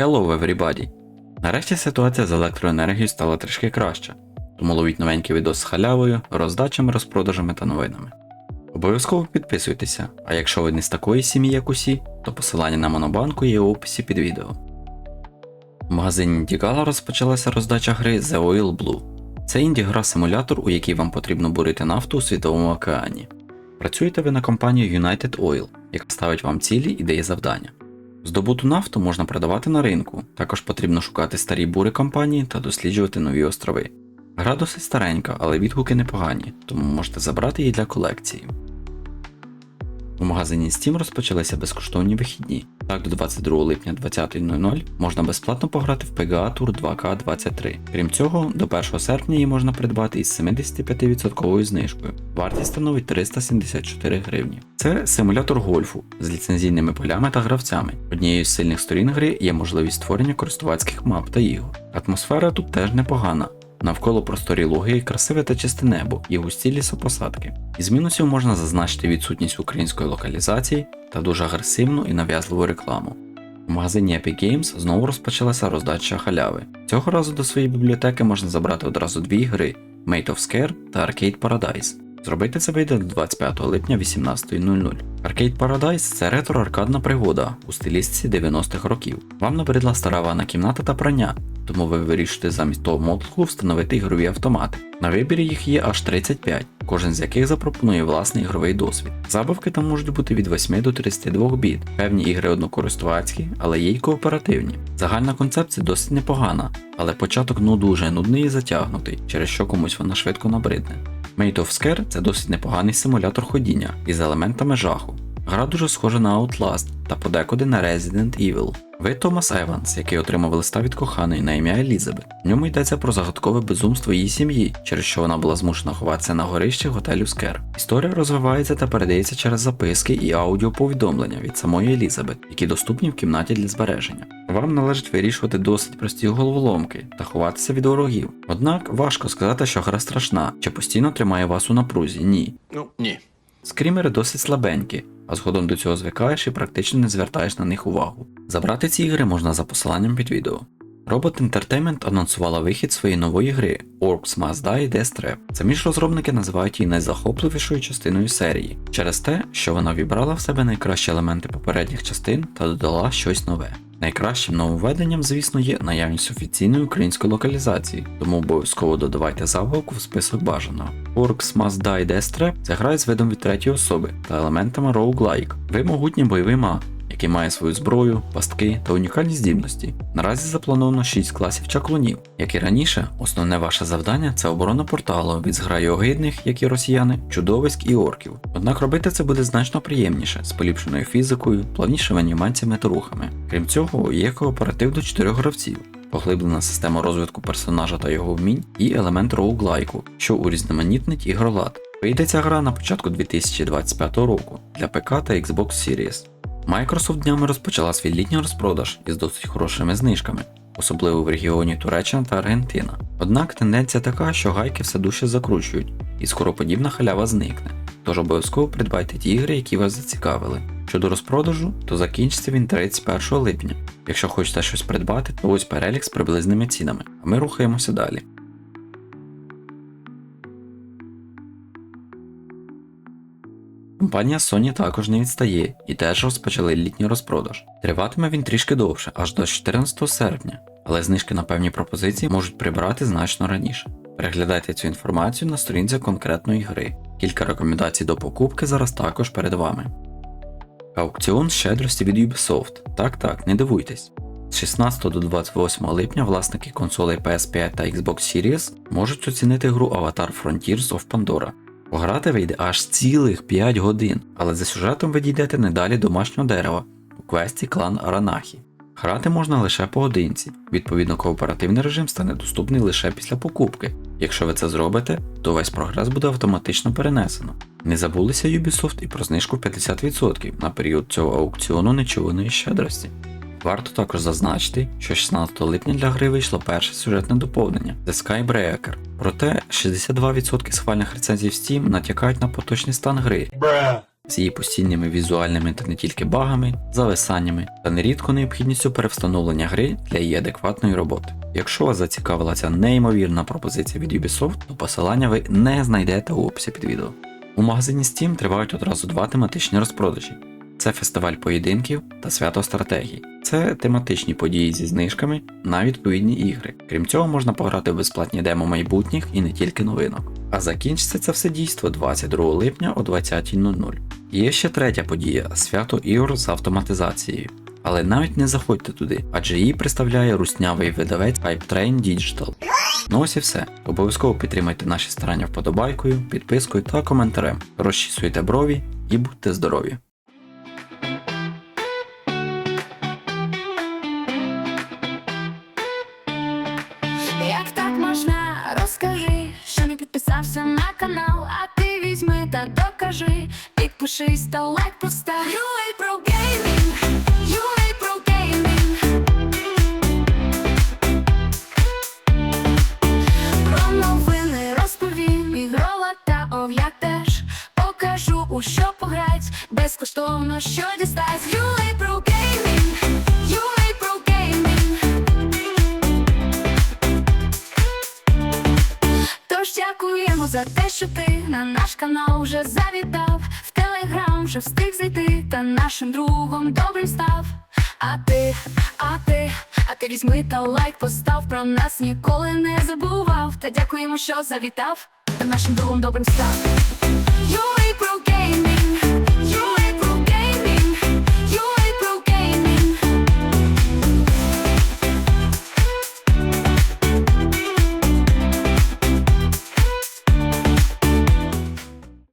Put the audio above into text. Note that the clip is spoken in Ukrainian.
Hello everybody! Нарешті ситуація з електроенергією стала трішки краща, тому ловіть новенький відос з халявою, роздачами, розпродажами та новинами. Обов'язково підписуйтеся, а якщо ви не з такої сім'ї, як усі, то посилання на монобанку є у описі під відео. В магазині Indiegogo розпочалася роздача гри The Oil Blue. Це інді-гра симулятор, у якій вам потрібно бурити нафту у світовому океані. Працюєте ви на компанію United Oil, яка ставить вам цілі і дає завдання. Здобуту нафту можна продавати на ринку, також потрібно шукати старі бури компанії та досліджувати нові острови. Гра досить старенька, але відгуки непогані, тому можете забрати її для колекції. У магазині Steam розпочалися безкоштовні вихідні. Так, до 22 липня 20.00 можна безплатно пограти в PGA Tour 2K23. Крім цього, до 1 серпня її можна придбати із 75% знижкою. Вартість становить 374 гривні. Це симулятор гольфу з ліцензійними полями та гравцями. Однією з сильних сторін гри є можливість створення користувацьких мап та ігор. Атмосфера тут теж непогана. Навколо просторі луги, красиве та чисте небо і густі лісопосадки. Із мінусів можна зазначити відсутність української локалізації та дуже агресивну і нав'язливу рекламу. У магазині Epic Games знову розпочалася роздача халяви. Цього разу до своєї бібліотеки можна забрати одразу дві гри Made of Scare та Arcade Paradise. Зробити це вийде до 25 липня 18.00. Arcade Paradise це ретро-аркадна пригода у стилістиці 90-х років. Вам набридла стара ванна кімната та прання, тому ви вирішите замість того мотлуху встановити ігрові автомати. На вибірі їх є аж 35, кожен з яких запропонує власний ігровий досвід. Забавки там можуть бути від 8 до 32 біт. Певні ігри однокористувацькі, але є й кооперативні. Загальна концепція досить непогана, але початок ну дуже нудний і затягнутий, через що комусь вона швидко набридне. Made of Scare це досить непоганий симулятор ходіння із елементами жаху. Гра дуже схожа на Outlast та подекуди на Resident Evil. Ви Томас Еванс, який отримав листа від коханої на ім'я Елізабет. В ньому йдеться про загадкове безумство її сім'ї, через що вона була змушена ховатися на горищі готелю Скер. Історія розвивається та передається через записки і аудіоповідомлення від самої Елізабет, які доступні в кімнаті для збереження. Вам належить вирішувати досить прості головоломки та ховатися від ворогів. Однак важко сказати, що гра страшна чи постійно тримає вас у напрузі. Ні. Ну, ні. Скрімери досить слабенькі, а згодом до цього звикаєш і практично не звертаєш на них увагу. Забрати ці ігри можна за посиланням під відео. Robot Entertainment анонсувала вихід своєї нової гри Orcs Must Die Death Trap. Самі ж розробники називають її найзахопливішою частиною серії, через те, що вона вібрала в себе найкращі елементи попередніх частин та додала щось нове. Найкращим нововведенням, звісно, є наявність офіційної української локалізації, тому обов'язково додавайте заголовку в список бажаного. Orcs Must Die Death це гра з видом від третьої особи та елементами roguelike. Ви могутній бойовий маг, який має свою зброю, пастки та унікальні здібності. Наразі заплановано 6 класів чаклунів. Як і раніше, основне ваше завдання це оборона порталу від зграї огидних, як і росіяни, чудовиськ і орків. Однак робити це буде значно приємніше, з поліпшеною фізикою, плавнішими анімаціями та рухами. Крім цього, є кооператив до 4 гравців. Поглиблена система розвитку персонажа та його вмінь і елемент роуглайку, що урізноманітнить ігролад. Вийде ця гра на початку 2025 року для ПК та Xbox Series. Microsoft днями розпочала свій літній розпродаж із досить хорошими знижками, особливо в регіоні Туреччина та Аргентина. Однак тенденція така, що гайки все дужче закручують, і скоро подібна халява зникне. Тож обов'язково придбайте ті ігри, які вас зацікавили. Щодо розпродажу, то закінчиться він 31 липня. Якщо хочете щось придбати, то ось перелік з приблизними цінами, а ми рухаємося далі. Компанія Sony також не відстає і теж розпочали літній розпродаж. Триватиме він трішки довше, аж до 14 серпня, але знижки на певні пропозиції можуть прибрати значно раніше. Переглядайте цю інформацію на сторінці конкретної гри. Кілька рекомендацій до покупки зараз також перед вами. Аукціон щедрості від Ubisoft. Так так, не дивуйтесь. З 16 до 28 липня власники консолей PS5 та Xbox Series можуть оцінити гру Avatar Frontiers of Pandora. Пограти вийде аж цілих 5 годин, але за сюжетом ви дійдете не далі домашнього дерева у квесті клан Аранахі. Грати можна лише поодинці, відповідно, кооперативний режим стане доступний лише після покупки. Якщо ви це зробите, то весь прогрес буде автоматично перенесено. Не забулися Ubisoft і про знижку 50% на період цього аукціону нечуваної щедрості. Варто також зазначити, що 16 липня для гри вийшло перше сюжетне доповнення The Skybreaker. Проте 62% схвальних рецензій в Steam натякають на поточний стан гри. з її постійними візуальними та не тільки багами, зависаннями та нерідко необхідністю перевстановлення гри для її адекватної роботи. Якщо вас зацікавила ця неймовірна пропозиція від Ubisoft, то посилання ви не знайдете у описі під відео. У магазині Steam тривають одразу два тематичні розпродажі. Це фестиваль поєдинків та свято стратегій. Це тематичні події зі знижками на відповідні ігри. Крім цього, можна пограти в безплатні демо майбутніх і не тільки новинок. А закінчиться це все дійство 22 липня о 20.00. Є ще третя подія свято ігор з автоматизацією. Але навіть не заходьте туди, адже її представляє руснявий видавець Hype Train Digital. Ну ось і все. Обов'язково підтримайте наші старання вподобайкою, підпискою та коментарем. Розчісуйте брові і будьте здорові! Як можна, розкажи, що не підписався на канал, а ти візьми та докажи, підпишись та лайк постав. UA Pro Gaming, UA Pro Gaming. Про новини розповім, ігрова та ов'як теж. Покажу, у що пограть, безкоштовно що вже завітав, в телеграм вже встиг зайти, та нашим другом добрим став. А ти, а ти, а ти візьми та лайк постав, про нас ніколи не забував. Та дякуємо, що завітав, та нашим другом добрим став.